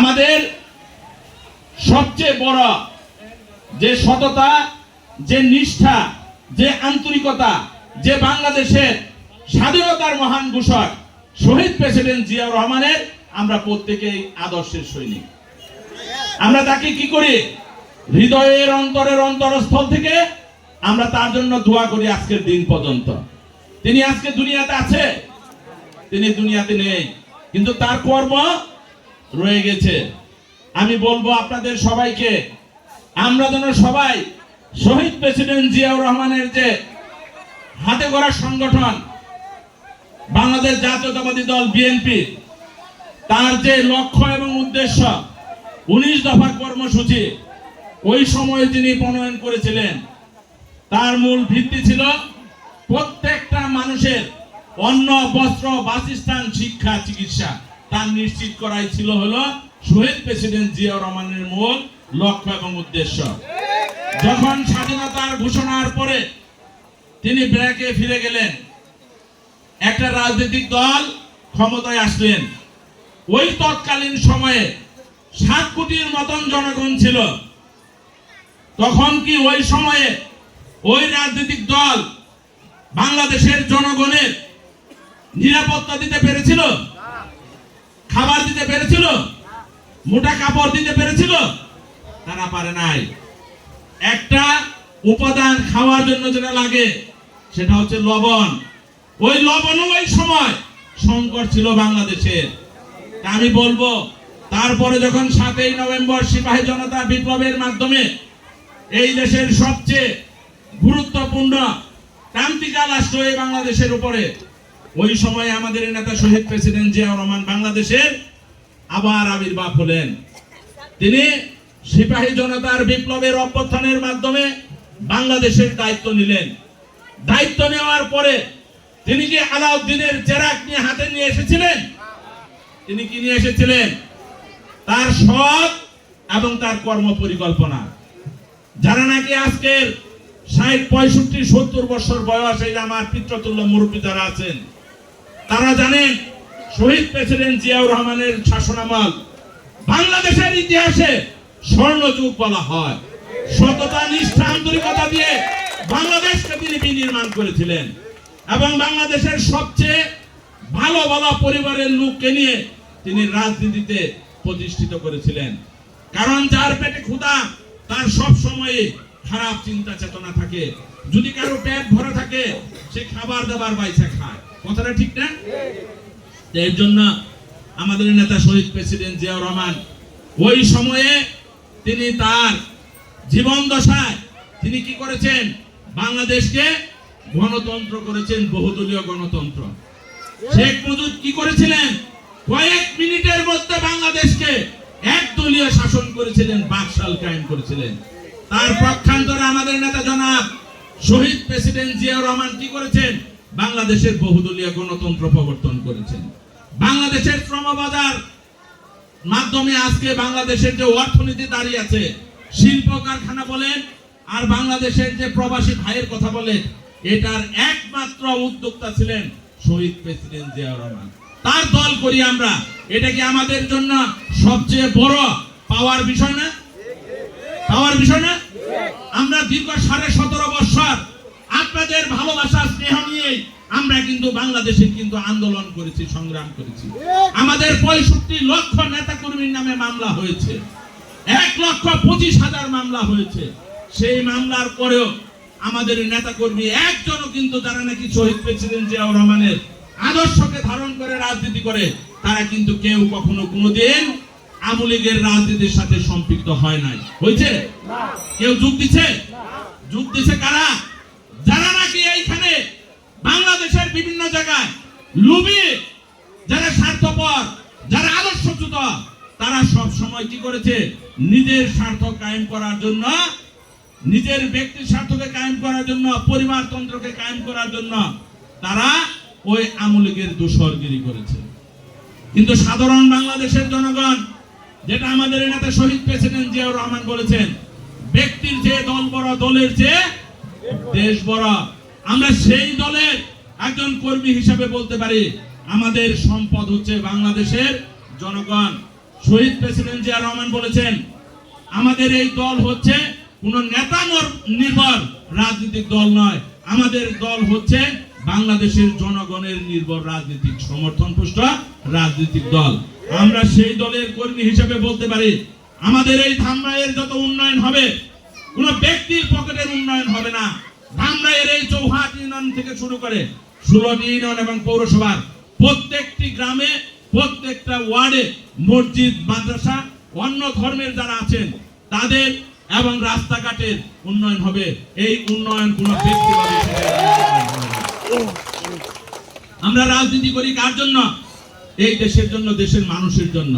আমাদের সবচেয়ে বড় যে সততা, যে নিষ্ঠা, যে আন্তরিকতা, যে বাংলাদেশের স্বাধীনতার মহান ঘোষক শহীদ প্রেসিডেন্ট জিয়াউর রহমানের আমরা প্রত্যেকেই আদর্শের সৈনিক। আমরা তাকে কি করি? হৃদয়ের অন্তরের অন্তরস্থল থেকে আমরা তার জন্য দোয়া করি আজকের দিন পর্যন্ত। তিনি আজকে দুনিয়াতে আছে, তিনি দুনিয়াতে নেই। কিন্তু তার কর্ম রয়ে গেছে। আমি বলব আপনাদের সবাইকে, আমরা যেন সবাই শহীদ প্রেসিডেন্ট জিয়াউর রহমানের যে হাতে গড়া সংগঠন, বাংলাদেশ জাতীয়তাবাদী দল বিএনপি তার যে লক্ষ্য এবং উদ্দেশ্য, উনিশ দফা কর্মসূচি, ওই সময়ে তিনি প্রণয়ন করেছিলেন। তার মূল ভিত্তি ছিল প্রত্যেকটা মানুষের অন্ন, বস্ত্র, বাসস্থান, শিক্ষা, চিকিৎসা। তা নিশ্চিত করাই ছিল হলো শহীদ প্রেসিডেন্ট জিয়াউর রহমানের মূল লক্ষ্য এবং উদ্দেশ্য। যখন স্বাধীনতার ঘোষণার পরে তিনি ব্র্যাকে ফিরে গেলেন, একটা রাজনৈতিক দল ক্ষমতায় আসলেন। ওই তৎকালীন সময়ে সাত কোটির মতন জনগণ ছিল। তখন কি ওই সময়ে ওই রাজনৈতিক দল বাংলাদেশের জনগণের নিরাপত্তা দিতে পেরেছিল? খাবার দিতে পেরেছিল? মোটা কাপড় দিতে পেরেছিল? তারা পারে নাই। একটা উপাদান খাওয়ার জন্য যেটা লাগে, সেটা হচ্ছে লবণ। ওই লবণও ওই সময় সংকট ছিল বাংলাদেশের আমি বলব, তারপরে যখন সাতই নভেম্বর সিপাহী জনতা বিপ্লবের মাধ্যমে এই দেশের সবচেয়ে গুরুত্বপূর্ণ ক্রান্তিকাল রাষ্ট্র এই বাংলাদেশের উপরে ওই সময় আমাদের নেতা শহীদ প্রেসিডেন্ট জিয়াউর রহমান বাংলাদেশের আবার আবির্ভাব হলেন। তিনি সিপাহী জনতার বিপ্লবের অভ্যুত্থানের মাধ্যমে বাংলাদেশের দায়িত্ব নিলেন। দায়িত্ব নেওয়ার পরে তিনি কি আলাউদ্দিনের জেরাক নিয়ে হাতে নিয়ে এসেছিলেন? তিনি কি নিয়ে এসেছিলেন? তার সৎ এবং তার কর্ম পরিকল্পনা যারা নাকি আজকের ষাট, পঁয়ষট্টি, সত্তর বছর বয়স আমার পিতৃতুল্য মুরব্বী যারা আছেন তারা জানেন শহীদ প্রেসিডেন্ট জিয়াউর রহমানের শাসনামল বাংলাদেশের ইতিহাসে স্বর্ণযুগ বলা হয়। সততা, নিষ্ঠা, আন্তরিকতা দিয়ে বাংলাদেশকে তিনি বিনির্মাণ করেছিলেন এবং বাংলাদেশের সবচেয়ে ভালো ভালো পরিবারের লোককে নিয়ে তিনি রাজনীতিতে প্রতিষ্ঠিত করেছিলেন। কারণ যার পেটে ক্ষুধা, তার সব সময় খারাপ চিন্তা চেতনা থাকে। যদি কারও পেট ভরা থাকে, সে খাবার দাবার বাইসা খায়। কথাটা ঠিক না? এর জন্য আমাদের নেতা শহীদ প্রেসিডেন্ট জিয়াউর রহমান, ওই সময়ে তিনি তার জীবন দশায় তিনি কি করেছেন? বাংলাদেশকে গণতন্ত্র করেছেন, বহুদলীয় গণতন্ত্র। শেখ মুজিব কি করেছিলেন? কয়েক মিনিটের মধ্যে বাংলাদেশকে একদলীয় শাসন করেছিলেন, বাকশাল কায়েম করেছিলেন। তার পক্ষান্তরে আমাদের নেতা জনাব শহীদ প্রেসিডেন্ট জিয়াউর রহমান কি করেছেন? বাংলাদেশের বহুদলীয় গণতন্ত্র প্রবর্তন করেছেন। বাংলাদেশের শ্রমবাজার মাধ্যমে আজকে বাংলাদেশের যে অর্থনীতি দাঁড়িয়ে আছে, শিল্প কারখানা বলেন, আর বাংলাদেশের যে প্রবাসী ভাইয়ের কথা বলেন, এটার একমাত্র উদ্যোক্তা ছিলেন শহীদ প্রেসিডেন্ট জিয়াউর রহমান। তার দল করি আমরা। এটা কি আমাদের জন্য সবচেয়ে বড় পাওয়ার বিষয় না? পাওয়ার বিষয় না? আমরা দীর্ঘ সাড়ে সতেরো বছর আপনাদের ভালোবাসা স্নেহ নিয়ে আমরা কিন্তু বাংলাদেশে কিন্তু আন্দোলন করেছি সংগ্রাম করেছি। আমাদের পঁয়ষট্টি লক্ষ নেতা কর্মীর নামে মামলা হয়েছে। এক লক্ষ পঁচিশ হাজার মামলা হয়েছে। সেই মামলার পরেও আমাদের নেতা কর্মী একজনও কিন্তু যারা নাকি শহীদ প্রেসিডেন্ট জিয়াউর রহমানের আদর্শকে ধারণ করে রাজনীতি করে তারা কিন্তু কেউ কখনো কোনোদিন আমলিগের রাজনীতির সাথে সম্পৃক্ত হয় নাই। হয়েছে? কেউ যোগ দিচ্ছে যোগ দিচ্ছে কারা? যারা নাকি এইখানে বাংলাদেশের বিভিন্ন জায়গায় লুবি, যারা স্বার্থপর, যারা আদর্শচ্যুত, তারা সব সময় কি করেছে? নিজের স্বার্থ কায়েম করার জন্য, নিজের ব্যক্তির স্বার্থকে কায়েম করার জন্য, পরিবারতন্ত্রকে কায়েম করার জন্য তারা ওই আমলিগের দোসরগিরি করেছে। কিন্তু সাধারণ বাংলাদেশের জনগণ, যেটা আমাদের নেতা শহীদ প্রেসিডেন্ট জিয়াউর রহমান বলেছেন, ব্যক্তির চেয়ে দল বড় দলের চেয়ে দেশ বড় আমরা সেই দলের একজন কর্মী হিসাবে বলতে পারি, আমাদের সম্পদ হচ্ছে বাংলাদেশের জনগণ। শহীদ প্রেসিডেন্ট জিয়া রহমান বলেছেন, আমাদের এই দল হচ্ছে কোন নেতা নির্ভর রাজনৈতিক দল নয়। আমাদের দল হচ্ছে বাংলাদেশের জনগণের নির্ভর রাজনৈতিক সমর্থন পুষ্ট রাজনৈতিক দল। আমরা সেই দলের কর্মী হিসেবে বলতে পারি, আমাদের এই ধামরাইয়ের যত উন্নয়ন হবে, কোন ব্যক্তির পকেটের উন্নয়ন হবে না। ধামরাইয়ের এই চৌহাট ইউনিয়ন থেকে শুরু করে ষোলোটি ইউনিয়ন এবং পৌরসভার প্রত্যেকটি গ্রামে, প্রত্যেকটা ওয়ার্ডে মসজিদ, মাদ্রাসা, অন্য ধর্মের যারা আছেন, তাদের এবং রাস্তাঘাটের উন্নয়ন হবে এই উন্নয়ন কোন। আমরা রাজনীতি করি কার জন্য এই দেশের জন্য, দেশের মানুষের জন্য